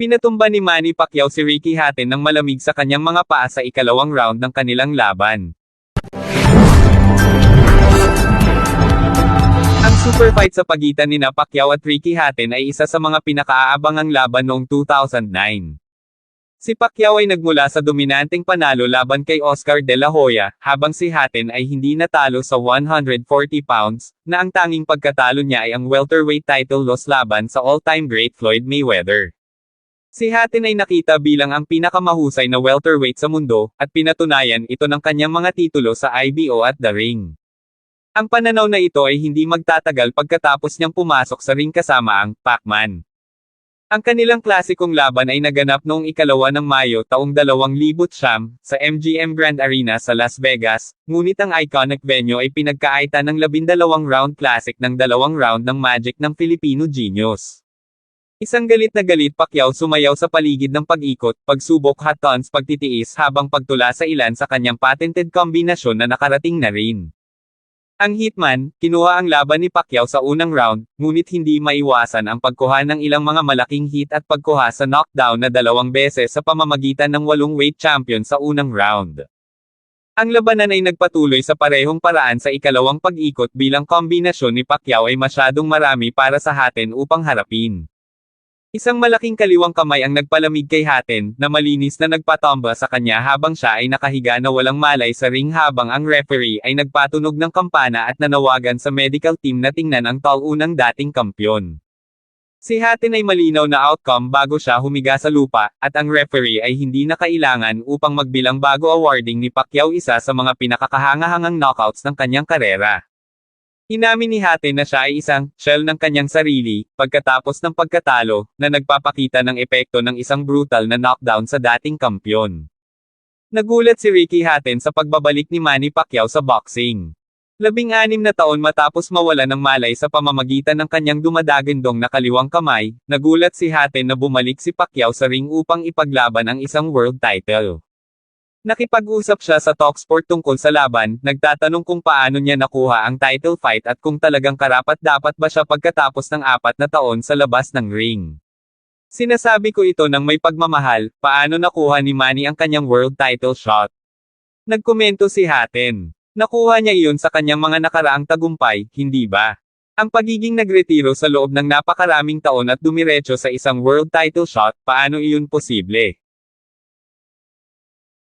Pinatumba ni Manny Pacquiao si Ricky Hatton ng malamig sa kanyang mga paa sa ikalawang round ng kanilang laban. Ang super fight sa pagitan ni Pacquiao at Ricky Hatton ay isa sa mga pinakaaabangang laban noong 2009. Si Pacquiao ay nagmula sa dominanteng panalo laban kay Oscar De La Hoya, habang si Hatton ay hindi natalo sa 140 pounds, na ang tanging pagkatalo niya ay ang welterweight title loss laban sa all-time great Floyd Mayweather. Si Hatton ay nakita bilang ang pinakamahusay na welterweight sa mundo, at pinatunayan ito ng kanyang mga titulo sa IBO at The Ring. Ang pananaw na ito ay hindi magtatagal pagkatapos niyang pumasok sa ring kasama ang Pac-Man. Ang kanilang klasikong laban ay naganap noong ikalawa ng Mayo taong 2000 sa MGM Grand Arena sa Las Vegas, ngunit ang iconic venue ay pinagkaita ng labindalawang round classic ng dalawang round ng Magic ng Filipino Genius. Isang galit na galit Pacquiao sumayaw sa paligid ng pag-ikot, pagsubok hot tons pagtitiis habang pagtula sa ilan sa kanyang patented kombinasyon na nakarating na rin. Ang Hitman, kinuha ang laban ni Pacquiao sa unang round, ngunit hindi maiwasan ang pagkuha ng ilang mga malaking hit at pagkuha sa knockdown na dalawang beses sa pamamagitan ng walong weight champion sa unang round. Ang labanan ay nagpatuloy sa parehong paraan sa ikalawang pag-ikot bilang kombinasyon ni Pacquiao ay masyadong marami para sa Hatton upang harapin. Isang malaking kaliwang kamay ang nagpalamig kay Hatton, na malinis na nagpatomba sa kanya habang siya ay nakahiga na walang malay sa ring habang ang referee ay nagpatunog ng kampana at nanawagan sa medical team na tingnan ang taunang dating kampyon. Si Hatton ay malinaw na outcome bago siya humiga sa lupa, at ang referee ay hindi na kailangan upang magbilang bago awarding ni Pacquiao isa sa mga pinakakahangahangang knockouts ng kanyang karera. Inamin ni Hatton na siya ay isang shell ng kanyang sarili, pagkatapos ng pagkatalo, na nagpapakita ng epekto ng isang brutal na knockdown sa dating kampyon. Nagulat si Ricky Hatton sa pagbabalik ni Manny Pacquiao sa boxing. Labing-anim na taon matapos mawala ng malay sa pamamagitan ng kanyang dumadagandong na kaliwang kamay, nagulat si Hatton na bumalik si Pacquiao sa ring upang ipaglaban ang isang world title. Nakipag-usap siya sa Talksport tungkol sa laban, nagtatanong kung paano niya nakuha ang title fight at kung talagang karapat dapat ba siya pagkatapos ng apat na taon sa labas ng ring. Sinasabi ko ito ng may pagmamahal, paano nakuha ni Manny ang kanyang world title shot. Nagkomento si Hatton. Nakuha niya iyon sa kanyang mga nakaraang tagumpay, hindi ba? Ang pagiging nagretiro sa loob ng napakaraming taon at dumiretso sa isang world title shot, paano iyon posible?